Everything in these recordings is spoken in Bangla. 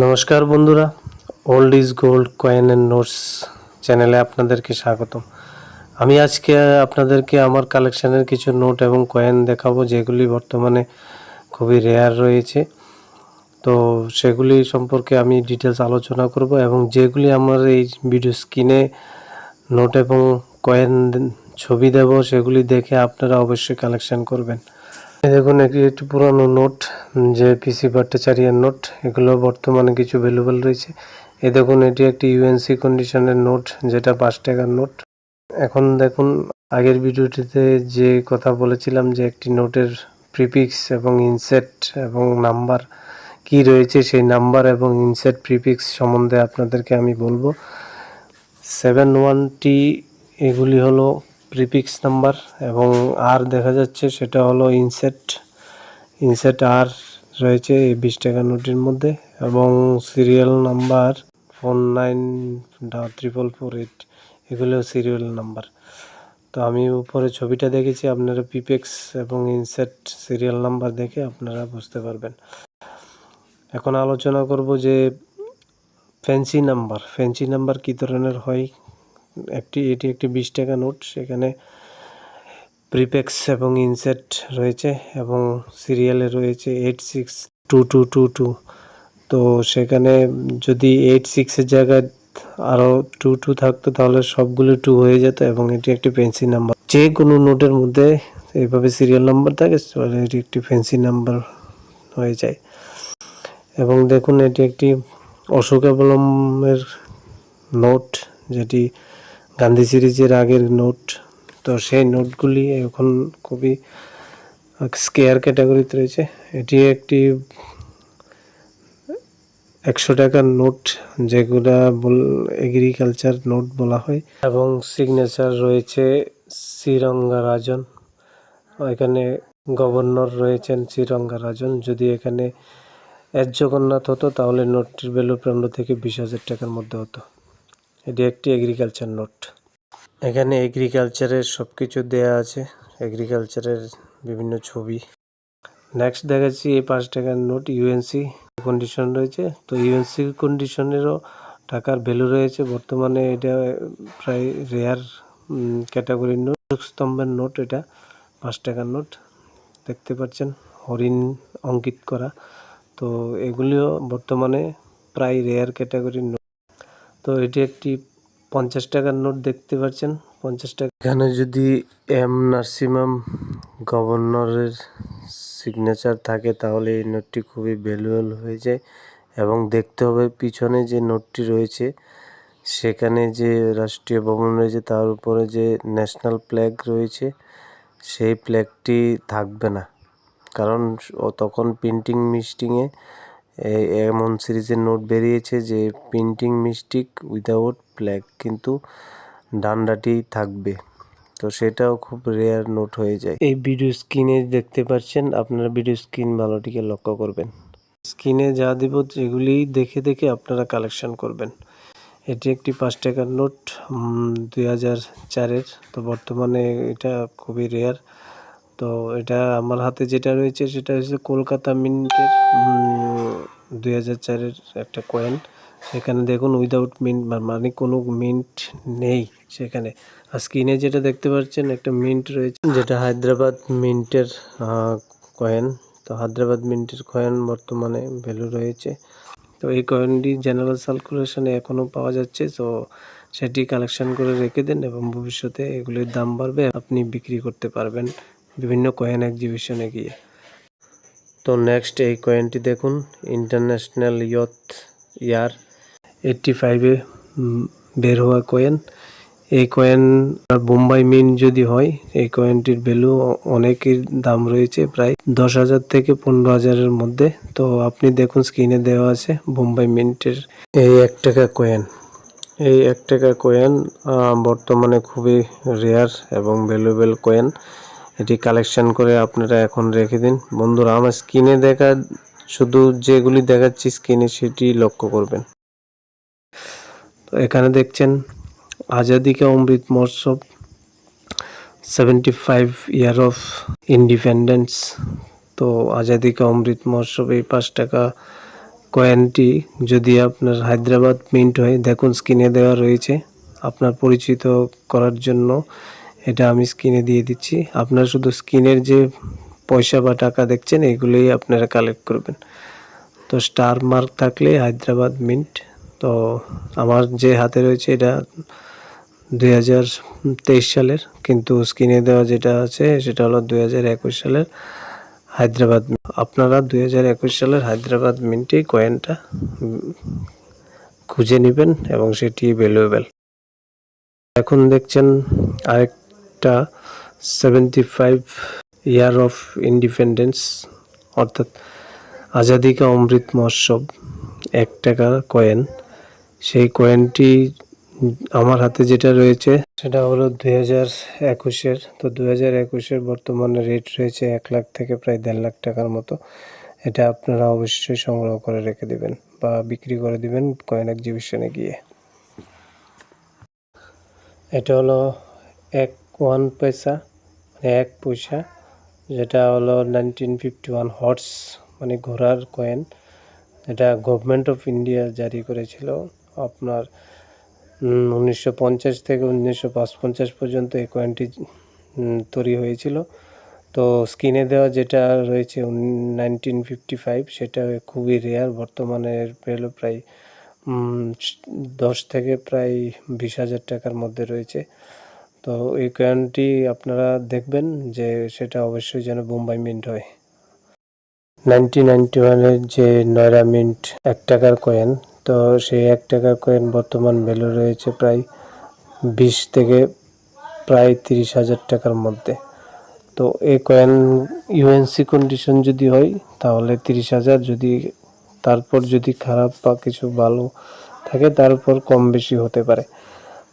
নমস্কার বন্ধুরা old is gold coin and notes চ্যানেলে আপনাদেরকে স্বাগতম। আমি আজকে আপনাদেরকে আমার কালেকশানের কিছু নোট এবং কয়েন দেখাবো, যেগুলি বর্তমানে খুবই রেয়ার রয়েছে। তো সেগুলি সম্পর্কে আমি ডিটেলস আলোচনা করব এবং যেগুলি আমার এই ভিডিও স্ক্রিনে নোট এবং কয়েন ছবি দেব, সেগুলি দেখে আপনারা অবশ্যই কালেকশন করবেন। দেখুন, একটি পুরানো নোট, যে পিসি ভট্টাচার্যের নোট, এগুলো বর্তমানে কিছু ভ্যালুয়েবল রয়েছে। এ দেখুন, এটি একটি ইউএনসি কন্ডিশনের নোট, যেটা পাঁচ টাকার নোট। এখন দেখুন, আগের ভিডিওটিতে যে কথা বলেছিলাম, যে একটি নোটের প্রিপিক্স এবং ইনসেট এবং নাম্বার কি রয়েছে, সেই নাম্বার এবং ইনসেট প্রিপিক্স সম্বন্ধে আপনাদেরকে আমি বলব। সেভেন ওয়ানটি এগুলি হলো প্রিপিক্স নাম্বার এবং আর দেখা যাচ্ছে, সেটা হলো ইনসেট ইনসেট আর রয়েছে এই বিশ টাকা নোটের মধ্যে এবং serial number four nine triple four eight এগুলো সিরিয়াল নাম্বার তো আমি উপরে ছবিটা দেখেছি, আপনারা পিপেক্স এবং ইনসেট সিরিয়াল নাম্বার দেখে আপনারা বুঝতে পারবেন। এখন আলোচনা করব যে ফ্যান্সি নাম্বার ফ্যান্সি নাম্বার কী ধরনের হয়? একটি, এটি একটি বিশ টাকা নোট। সেখানে প্রিপেক্স এবং ইনসেট রয়েছে এবং সিরিয়ালে রয়েছে eight six two two two two তো সেখানে যদি এইট সিক্সের জায়গায় আরও টু টু থাকতো, তাহলে সবগুলো টু হয়ে যেত এবং এটি একটি ফ্যান্সি নাম্বার যে কোনো নোটের মধ্যে এইভাবে সিরিয়াল নাম্বার থাকে, তাহলে এটি একটি ফ্যান্সি নাম্বার হয়ে যায়। এবং দেখুন, এটি একটি অশোক অবলম্বের নোট, যেটি গান্ধী সিরিজের আগের নোট। তো সেই নোটগুলি এখন খুবই স্কেয়ার ক্যাটাগরিতে রয়েছে। এটি একটি একশো টাকার নোট যেগুলা বল এগ্রিকালচার নোট বলা হয়। এবং সিগনেচার রয়েছে শ্রীরঙ্গা রাজন এখানে গভর্নর রয়েছেন শ্রীরঙ্গা রাজন যদি এখানে এস জগন্নাথ হতো, তাহলে নোটটির ভ্যালু পনেরো থেকে বিশ হাজার টাকার মধ্যে হতো। এটি একটি এগ্রিকালচার নোট এখানে এগ্রিকালচারের সব কিছু দেয়া আছে এগ্রিকালচারের বিভিন্ন ছবি। নেক্সট দেখাচ্ছি এই পাঁচ টাকার নোট ইউএনসি কন্ডিশন রয়েছে। তো ইউএনসি কন্ডিশনেরও টাকার ভ্যালু রয়েছে। বর্তমানে এটা প্রায় রেয়ার ক্যাটাগরির নোট স্তম্ভের নোট এটা পাঁচ টাকার নোট দেখতে পাচ্ছেন, হরিণ অঙ্কিত করা। তো এগুলিও বর্তমানে প্রায় রেয়ার ক্যাটাগরির নোট তো এটি একটি পঞ্চাশ টাকার নোট দেখতে পাচ্ছেন, পঞ্চাশ টাকা। এখানে যদি এম নার্সিমাম গভর্নরের সিগনেচার থাকে, তাহলে এই নোটটি খুবই ভ্যালুয়েবল হয়ে যায় এবং দেখতে হবে পিছনে যে নোটটি রয়েছে, সেখানে যে রাষ্ট্রীয় ভবন রয়েছে, তার উপরে যে ন্যাশনাল ফ্ল্যাগ রয়েছে, সেই ফ্ল্যাগটি থাকবে না। কারণ তখন প্রিন্টিং মিস্টিংয়ে এমন সিরিজের নোট বেরিয়েছে যে প্রিন্টিং মিস্টিক উইদাউট ফ্ল্যাগ কিন্তু ডান্ডাটি থাকবে। তো সেটাও খুব রেয়ার নোট হয়ে যায়। এই ভিডিও স্ক্রিনে দেখতে পাচ্ছেন, আপনারা ভিডিও স্ক্রিন ভালোটিকে লক্ষ্য করবেন। স্ক্রিনে যা দিব যেগুলি দেখে দেখে আপনারা কালেকশন করবেন। এটি একটি পাঁচ টাকার নোট দুই হাজার চারের। তো বর্তমানে এটা খুবই রেয়ার। তো এটা আমার হাতে যেটা রয়েছে সেটা হচ্ছে কলকাতা মিন্টের দুই হাজার চারের একটা কয়েন সেখানে দেখুন উইদাউট মিন্ট মানে কোনো মিন্ট নেই সেখানে। আর স্ক্রিনে যেটা দেখতে পাচ্ছেন একটা মিন্ট রয়েছে, যেটা হায়দ্রাবাদ মিন্টের কয়েন তো হায়দ্রাবাদ মিন্টের কয়েন বর্তমানে ভ্যালু রয়েছে। তো এই কয়েনটি জেনারেল সার্কুলেশনে এখনও পাওয়া যাচ্ছে। তো সেটি কালেকশন করে রেখে দেন এবং ভবিষ্যতে এগুলির দাম বাড়বে, আপনি বিক্রি করতে পারবেন। বিভিন্ন কয়েন এক্সিবিশনে গিয়ে। তো নেক্সট এই কয়েনটি দেখুন ইন্টারন্যাশনাল ইয়থ ইয়ার এইটটি ফাইভে বের হওয়া কয়েন এই কয়েন বোম্বাই মিন যদি হয়, এই কয়েনটির ভ্যালু অনেকের দাম রয়েছে প্রায় দশ হাজার থেকে পনেরো হাজারের মধ্যে। তো আপনি দেখুন স্ক্রিনে দেওয়া আছে বোম্বাই মিন্টের এই এক টাকা কয়েন এই এক টাকা কয়েন বর্তমানে খুবই রেয়ার এবং ভ্যালুয়েবল কয়েন এটি কালেকশন করে আপনারা এখন রেখে দিন। বন্ধুরা, আমার স্ক্রিনে দেখা, শুধু যেগুলি দেখাচ্ছি স্ক্রিনে সেটি লক্ষ্য করবেন। তো এখানে দেখছেন, Azadi ka Amrit Mahotsav seventy five year of independence তো আজাদি কা অমৃত মহোৎসব এই পাঁচ টাকা কয়েনটি যদি আপনার হায়দ্রাবাদ মিন্ট হয়, দেখুন স্ক্রিনে দেওয়া রয়েছে। আপনার পরিচিত করার জন্য এটা আমি স্ক্রিনে দিয়ে দিচ্ছি। আপনার শুধু স্ক্রিনের যে পয়সা বা টাকা দেখছেন, এগুলোই আপনারা কালেক্ট করবেন। তো স্টার মার্ক থাকলে হায়দ্রাবাদ মিন্ট তো আমার যে হাতে রয়েছে এটা দুই হাজার তেইশ সালের, কিন্তু স্ক্রিনে দেওয়া যেটা আছে, সেটা হলো দুই হাজার একুশ সালের হায়দ্রাবাদ আপনারা দুই হাজার একুশ সালের হায়দ্রাবাদ মিন্টে কয়েনটা খুঁজে নেবেন এবং সেটি ভ্যালুয়েবল এখন দেখছেন আরেকটা seventy five year of independence অর্থাৎ আজাদি কা অমৃত মহোৎসব, এক টাকার কয়েন সেই কয়েনটি আমার হাতে যেটা রয়েছে, সেটা হলো দুই হাজার একুশের। তো দুই হাজার একুশের বর্তমানে রেট রয়েছে এক লাখ থেকে প্রায় দেড় লাখ টাকার মতো। এটা আপনারা অবশ্যই সংগ্রহ করে রেখে দেবেন বা বিক্রি করে দিবেন কয়েন এক্সিবিশনে গিয়ে। এটা হলো এক ওয়ান পয়সা মানে এক পয়সা, যেটা হলো নাইনটিন ফিফটি ওয়ান হর্স মানে ঘোড়ার কয়েন এটা গভর্নমেন্ট অফ ইন্ডিয়া জারি করেছিল। আপনার উনিশশো পঞ্চাশ থেকে উনিশশো পঞ্চাশ পর্যন্ত এই কয়েনটি তৈরি হয়েছিল। তো স্ক্রিনে দেওয়া যেটা রয়েছে নাইনটিন ফিফটি ফাইভ সেটা খুবই রেয়ার বর্তমানে ভ্যালু প্রায় দশ থেকে প্রায় বিশ হাজার টাকার মধ্যে রয়েছে। তো এই কয়েনটি আপনারা দেখবেন যে সেটা অবশ্যই যেন বোম্বাই মিন্ট হয়। নাইনটিন নাইনটি ওয়ানের যে নয়রা মিন্ট এক টাকার কয়েন তো সেই এক টাকার কয়েন বর্তমান ভ্যালু রয়েছে প্রায় বিশ থেকে প্রায় তিরিশ হাজার টাকার মধ্যে। তো এই কয়েন ইউএনসি কন্ডিশন যদি হয়, তাহলে তিরিশ হাজার। যদি তারপর যদি খারাপ বা কিছু ভালো থাকে, তারপর কম বেশি হতে পারে।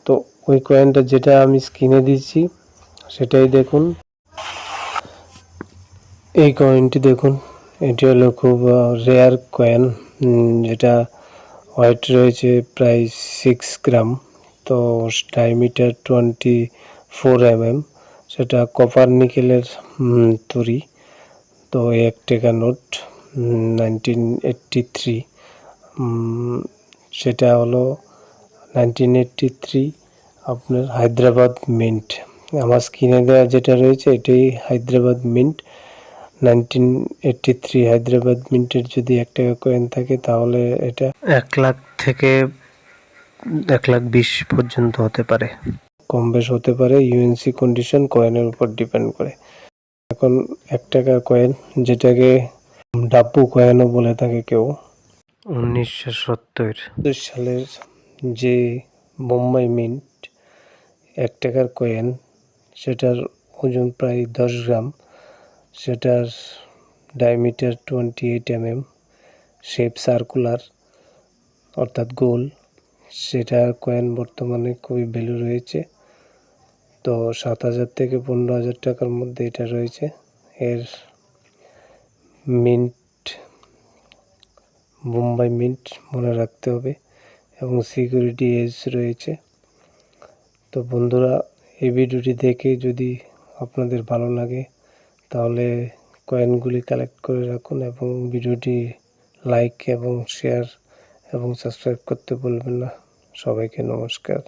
তো ওই কয়েনটা যেটা আমি স্ক্রিনে দিচ্ছি সেটাই দেখুন। এই কয়েনটি দেখুন, এটি হলো খুব রেয়ার কয়েন যেটা ওয়েট রয়েছে প্রায় সিক্স গ্রাম তো ডায়মিটার টোয়েন্টি ফোর এম সেটা কপার নিকেলের তৈরি। তো এক টাকা নোট নাইনটিন থ্রি সেটা হলো নাইনটিন এইট্টি থ্রি আপনার হায়দ্রাবাদ মিন্ট। আমার স্ক্রিনে দেওয়া যেটা রয়েছে এটাই Hyderabad mint. Nineteen eighty three Hyderabad মিন্টের যদি এক টাকা কয়েন থাকে তাহলে এটা এক লাখ থেকে এক লাখ বিশ পর্যন্ত হতে পারে। কম বেশ হতে পারে ইউএনসি কন্ডিশন কয়েনের উপর ডিপেন্ড করে। এখন এক টাকার কয়েন যেটাকে ডাব্বু কয়েনও বলে থাকে কেউ। উনিশশো সত্তর। সালের যে বোম্বাই মিন্ট এক টাকার কয়েন সেটার ওজন প্রায় দশ গ্রাম, সেটার diameter twenty eight M M shape circular অর্থাৎ গোল, সেটার কয়েন বর্তমানে খুবই ভ্যালু রয়েছে। তো সাত হাজার থেকে পনেরো হাজার টাকার মধ্যে এটা রয়েছে। এর মিন্ট মুম্বাই মিন্ট মনে রাখতে হবে এবং সিকিউরিটি এজ রয়েছে। তো বন্ধুরা, এই ভিডিওটি দেখে যদি আপনাদের ভালো লাগে, তাহলে কয়েনগুলি কালেক্ট করে রাখুন এবং ভিডিওটি লাইক এবং শেয়ার এবং সাবস্ক্রাইব করতে বলবেন না। সবাইকে নমস্কার।